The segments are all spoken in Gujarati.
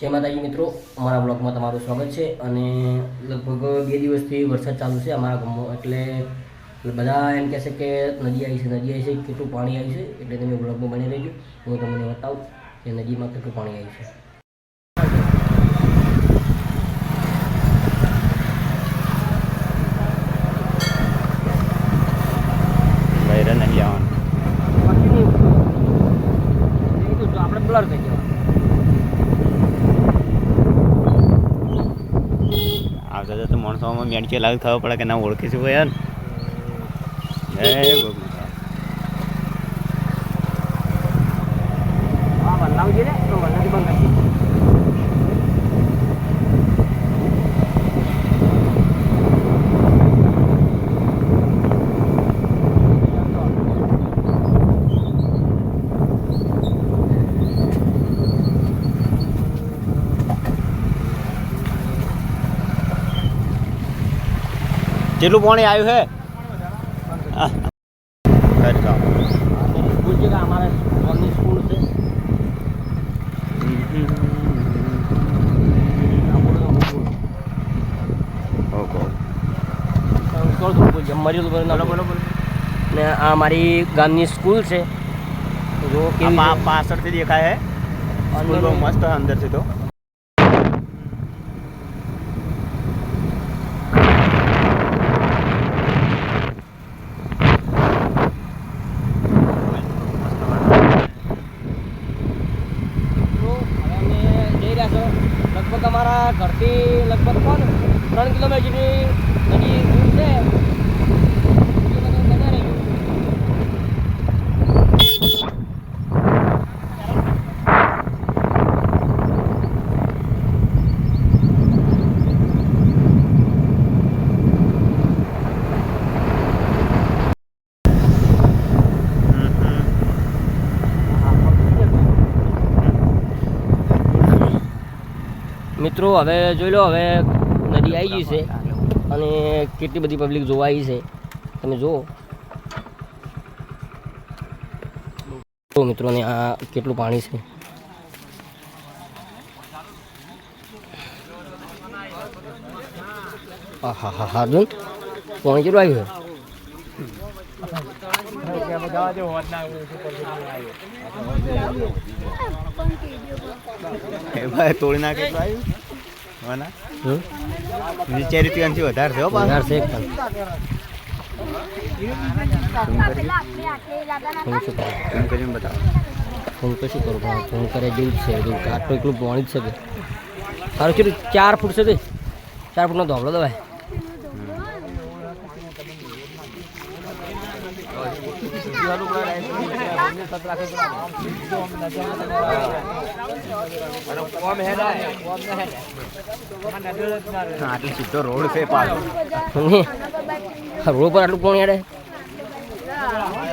જય માતાજી મિત્રો અમારા બ્લોગમાં તમારું સ્વાગત છે અને લગભગ બે દિવસથી વરસાદ ચાલુ છે અમારા ગામમાં એટલે બધા એમ કહેશે કે નદી આવી છે નદી આવી છે કેટલું પાણી આવ્યું છે એટલે તમે બ્લોગમાં બની રહેજો. હું તમને બતાવું કે નદીમાં કેટલું પાણી આવ્યું છે. આપણે બ્લર થઈ જવા આવતા મેણચે લાવી ખબર પડે કે ના ઓળખીશું ભાઈ યાર. જય ગોગુ હા વલ્લાવ છે ને તો વલ્લાથી બંધ કરી જેટલું પાણી આવ્યું છે હા. કરી દો. સ્કૂલ છે કે અમારા ગામની સ્કૂલ છે આ બોલો તો હું બોલું. ઓકે થોડું થોડું બોલજો મર્યાદા પાણી આવ્યું છે. ને આ મારી ગામની સ્કૂલ છે. જો કે પાછળથી દેખાય છે સ્કૂલ બહુ મસ્ત છે અંદરથી તો મિત્રો, હવે અમે જઈ રહ્યા છો લગભગ અમારા ઘરથી લગભગ કોણ કિલોમીટરની નદી દૂર છે. મિત્રો હવે જોઈ લો હવે નદી આવી ગઈ છે અને કેટલી બધી પબ્લિક જોવા આવી છે. તમે જુઓ. મિત્રોને આ કેટલું પાણી છે? હા હા હા હા પાણી કેટલું આવ્યું તોડી નાખે તો આવ્યું હા ના હમ? વિચારી ત્યાંથી વધારે થયો વધારે છે એમ કરીને બતાવો. ફોન તો શું કરું પણ ફોન કરે જેવું જ છે બધું આટલું એટલું પાણી જ છે સારું કેટલું? ચાર ફૂટ છે તે. ચાર ફૂટનો ધોબળો તો સીધો રોડ છે રોડ પર આટલું પાણી હેડે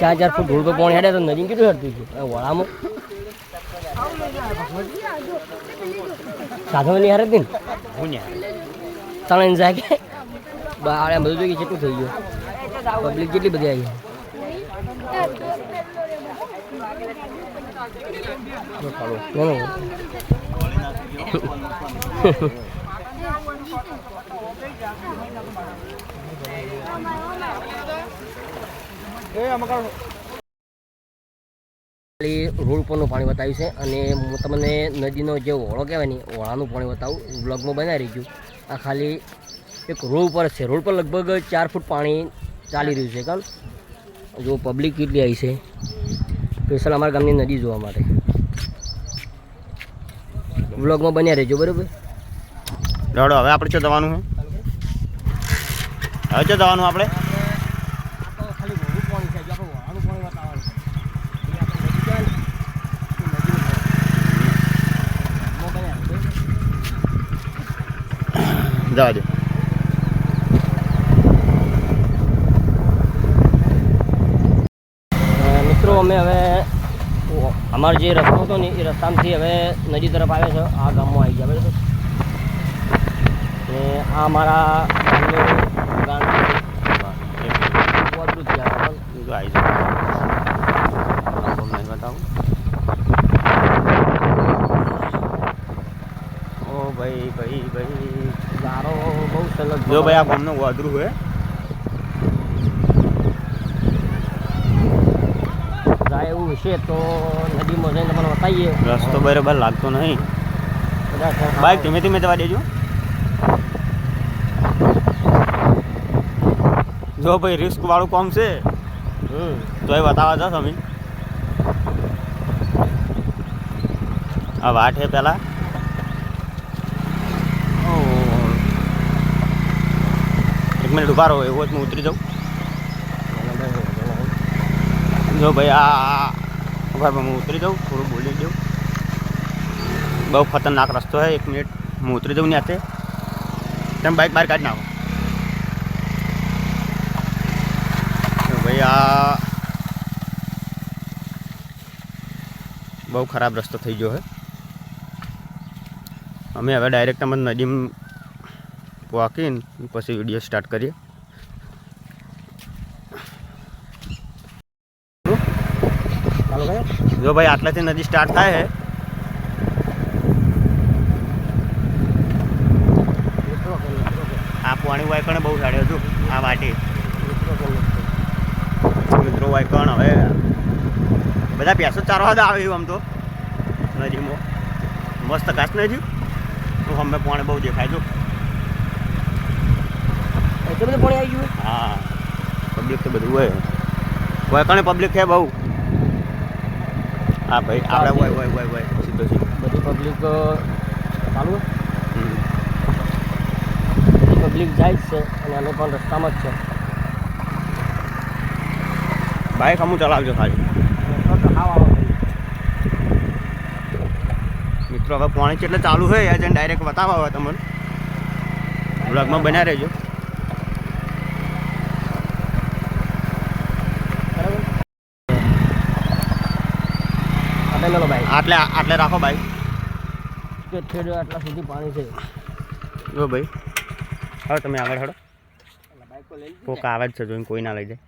ચાર ચાર ફૂટ રોડ પર પાણી હેડે તો નદી કેટલું હેડતું છે? વળામાં? સાધનો નહીં હારે હું ત્રણ જાય કે? બધું જોઈએ કેટલું થઈ ગયું? પબ્લિક કેટલી બધી આવી? No. ખાલી રોડ પરનું પાણી બતાવ્યું છે અને હું તમને નદીનો જે ઓળો કહેવાય ને ઓળાનું પાણી બતાવું. બ્લોગમાં બનાવી રહ્યું આ ખાલી એક રોડ ઉપર છે. રોડ પર લગભગ ચાર ફૂટ પાણી ચાલી રહ્યું છે કારણ જો પબ્લિક કેટલી આવી છે. સ્પેશિયલ અમારા ગામની નદી જોવા માટે. બ્લોગમાં બન્યા રહેજો બરાબર? દોડો હવે આપણે શું દવાનું છે? હવે શું દવાનું આપણે? જવા દો મિત્રો અમે હવે અમારો જે રસ્તો હતો ને એ રસ્તામાંથી હવે નદી તરફ આવે છે આ ગામમાં આવી ગયા બરાબર? ને આ બતાવું. ભાઈ ભાઈ ભાઈ. ગારો બહુ સલગ જો ભાઈ આ ગામનું વાદરું હે હશે તો નદીમાં જઈને તમને બતાવીએ. રસ્તો બરાબર લાગતો નહીં. બાઈક ધીમે ધીમે જવા દેજો. જો ભાઈ રિસ્ક વાળું કામ છે તો એ બતાવવા જાઓ તમે. આ વાટ છે પેલા. એક મિનિટ ઊભા રહો એવો જ હું ઉતરી જાઉં. જો ભાઈ આ આ- હું ઉતરી જાઉં, થોડું બોલી દઉં. બહુ ખતરનાક રસ્તો છે એક મિનિટ. હું ઉતરી જાઉં ત્યાંથી તમે બાઇક બહાર કાઢી નાખો. ભાઈ, આ બહુ ખરાબ રસ્તો થઈ ગયો છે અમે હવે ડાયરેક્ટ અમે નદીમાં વાકીને પછી વીડિયો સ્ટાર્ટ કરીએ ચાલો ભાઈ જો ભાઈ આટલાથી નદી સ્ટાર્ટ થાય છે આ પાણી વાયકણ બહુ સારું હતું આ વાટી. મિત્રો વાયકણ હવે. બધા પેસો ચારવા આવે એવું આમ તો. નદીમાં. મસ્ત ઘાસ નહીં થયું? તો અમે પાણી બહુ દેખાય છું એટલું બધું પાણી આવી ગયું. હા. પબ્લિક તો બધું હોય. વાયકણે પબ્લિક છે બહુ. હા ભાઈ આપણે હોય હોય હોય હોય. સીધો સીધો બધી પબ્લિક ચાલુ હમ. બધી પબ્લિક જાય જ છે અને અમે પણ રસ્તામાં જ છે. બાઇક અમુક ચલાવજો ખાલી. મિત્રો હવે પોણી કેટલે ચાલુ હોય યાર ડાયરેક્ટ બતાવવા હોય તમને. બ્લોગમાં બન્યા રહેજો. આપણે મેલો ભાઈ. આટલે આટલે રાખો ભાઈ. કે ઠેર આટલા સુધી પાણી છે. જો ભાઈ. હવે તમે આગળ હડો કોક આવે જ છે જોઈને કોઈ ના લઈ જાય.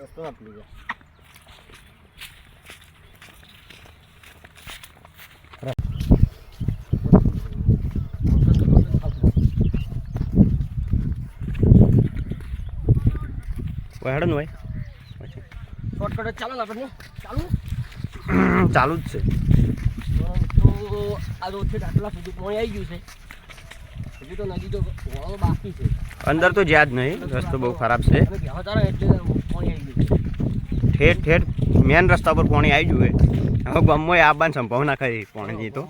રસ્તો ના પડી જાય કોઈ હડો ને ભાઈ પછી શોર્ટકટ ચાલો ને આપણને? ચાલુ? ચાલુ જ છે. તો આ તો છે આટલા સુધી પાણી આવી ગયું છે. હજી તો નદી તો વાળો બાકી છે. અંદર તો જ્યાં જ નહીં રસ્તો બહુ ખરાબ છે. અમે બેહવા તારા એટલે પાણી આવી ગયું છે. ઠેઠ ઠેઠ મેન રસ્તા પર પાણી આવી ગયું હવે ગમો આવવાની સંભાવના ખરી પાણીની તો.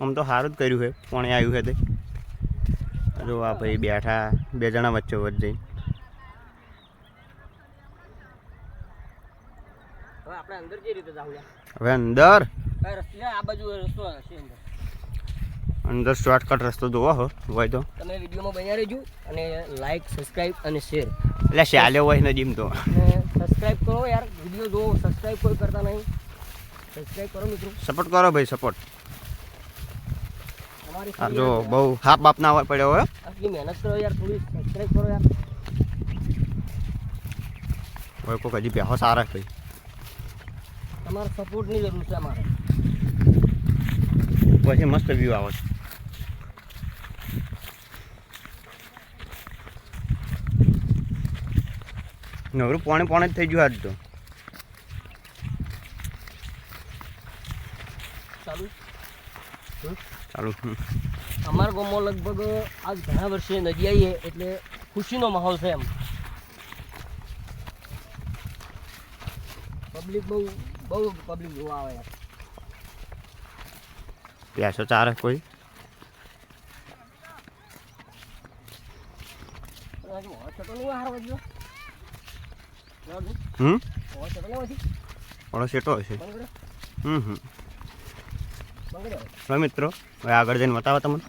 આમ તો સારું જ કર્યું છે. પાણી આવ્યું છે તે. જો આ ભાઈ બેઠા બે જણા વચ્ચે વચ્ચે જઈને હવે આપણે અંદર જે રીતે જાવ હવે અંદર? કઈ રસ્તે આ બાજુ રસ્તો છે અંદર. અંદર શોર્ટકટ રસ્તો જોવો હો હોય તો. તમે વિડીયોમાં બન્યા રહેજો અને લાઈક સબસ્ક્રાઇબ અને શેર એટલે શાલ્યો હોય નદીમ તો. અને સબસ્ક્રાઇબ કરો યાર વીડિયો જોવો સબસ્ક્રાઇબ કોઈ કરતા નહીં. સબસ્ક્રાઇબ કરો મિત્રો. સપોર્ટ કરો ભાઈ સપોર્ટ જો બહુ હાફ બાપ ના પડ્યો હોય આટલી મહેનત કરો યાર થોડી સબસ્ક્રાઇબ કરો યાર. હોય કોઈ હજી બેહો સારા ભાઈ તમારા સપોર્ટની જરૂર છે અમારે. પછી મસ્ત વ્યૂ આવે છે. નવરું પોણે પોણે જ થઈ ગયું આજ તો. ચાલુ. અમારા ગામમાં લગભગ આજ ઘણા વર્ષે નદી આવીએ એટલે ખુશીનો માહોલ છે એમ. પબ્લિક બહુ બહુ પબ્લિક જોવા આવે. યાર પ્યાસો ચારે કોઈ. હમ? ઓળો સેટો હશે. હમ હમ. હવે મિત્રો હવે આગળ જઈને બતાવો તમને.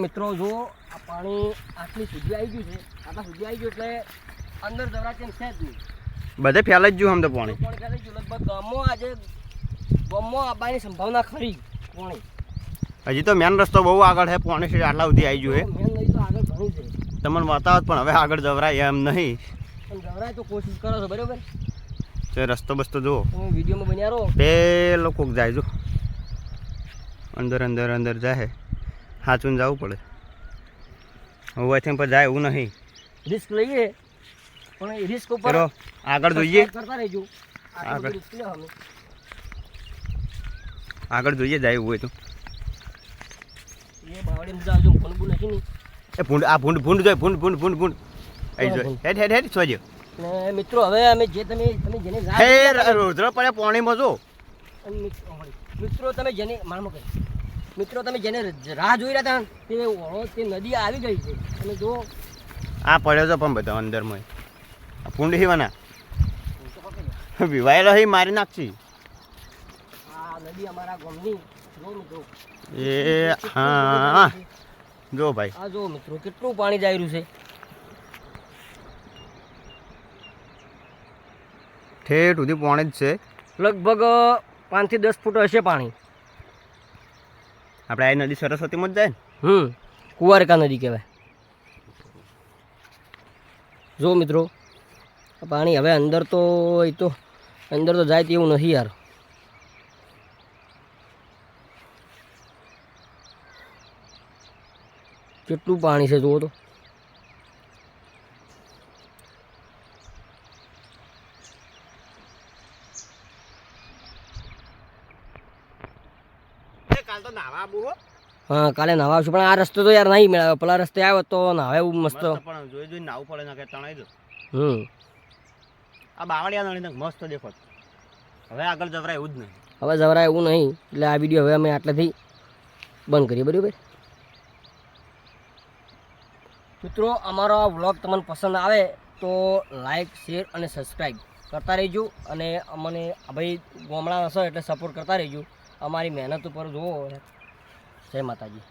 મિત્રો જો આ પાણી આટલી સુધી આવી ગયું છે. આટલા સુધી આવી ગયું એટલે અંદર છે છે જ નહીં. બધે ફેલાઈ જ આમ તો પાણી. પાણી ફેલાઈ ગયું લગભગ ગામમાં આજે ગામમાં આવવાની સંભાવના ખરી પાણી. હજી તો મેન રસ્તો બહુ આગળ છે પાણી છે આટલા સુધી આવી ગયું છે. તમને વાતાવત પણ હવે આગળ જવરાય એમ નહીં. જવરાય તો કોશિશ કરો છો બરાબર? જે રસ્તો બસ્તો જુઓ. વિડીયોમાં બન્યા રહો. પેલો કોક જાય જો. અંદર અંદર અંદર જાય હાચું જવું પડે. હોવાથી પર જાય એવું નહીં. રિસ્ક લઈએ. પણ રિસ્ક ઉપર આગળ જોઈએ. કરતા રહેજો. આગળ. આગળ જોઈએ જાય હોય તો. એ મજા ફોન નથી ની. એ ભૂંડ આ ભૂંડ ભૂંડ જોઈ ભૂંડ ભૂંડ ભૂંડ ભૂંડ. અહીં જોઈ. હેડ હેડ હેડ સોજો. ને મિત્રો હવે અમે જે તમે તમે જેને હે જોતા પડે પાણીમાં જો. મિત્રો મિત્રો તમે જેને મારમાં કહી મિત્રો તમે જેને રાહ જોઈ રહ્યા હતા તે ઓળો તે નદી આવી ગઈ છે. અને જો. આ પડ્યો તો પણ બધા અંદરમાં તો પકડ્યો. વિવાયેલો હી મારી નાખશી. એ હા. જો ભાઈ. આ જો મિત્રો કેટલું પાણી જાય રહ્યું છે? ઠેઠ સુધી પાણી જ છે. લગભગ પાંચથી દસ ફૂટ હશે પાણી. આપણે આ નદી સરસ્વતીમાં જ જાય ને? હમ કુંવારકા નદી કહેવાય. જો મિત્રો પાણી હવે અંદર તો એ તો અંદર તો જાય તેવું નથી યાર. કેટલું પાણી છે જુઓ તો. હો કાલે નાવા આવશું પણ આ રસ્તો તો યાર નહીં મળે પેલા રસ્તે આવ્યો તો નાવે એવું મસ્ત. મસ્ત પણ જોઈ જોઈ નાવું પડે ના કે તણાઈ દો. હમ. આ બાવળિયા નળી મસ્ત દેખો હવે આગળ જવરાય એવું જ નહીં. હવે જવરાય એવું નહીં, એટલે આ વીડિયો હવે અમે આટલાથી બંધ કરીએ, બરાબર? મિત્રો, અમારો આ વ્લોગ તમને પસંદ આવે તો લાઈક શેર અને સબસ્ક્રાઈબ કરતા રહેજો અને અમને ભાઈ ગામડા હશો એટલે સપોર્ટ કરતા રહેજો. અમારી મહેનત ઉપર જુઓ, જય માતાજી.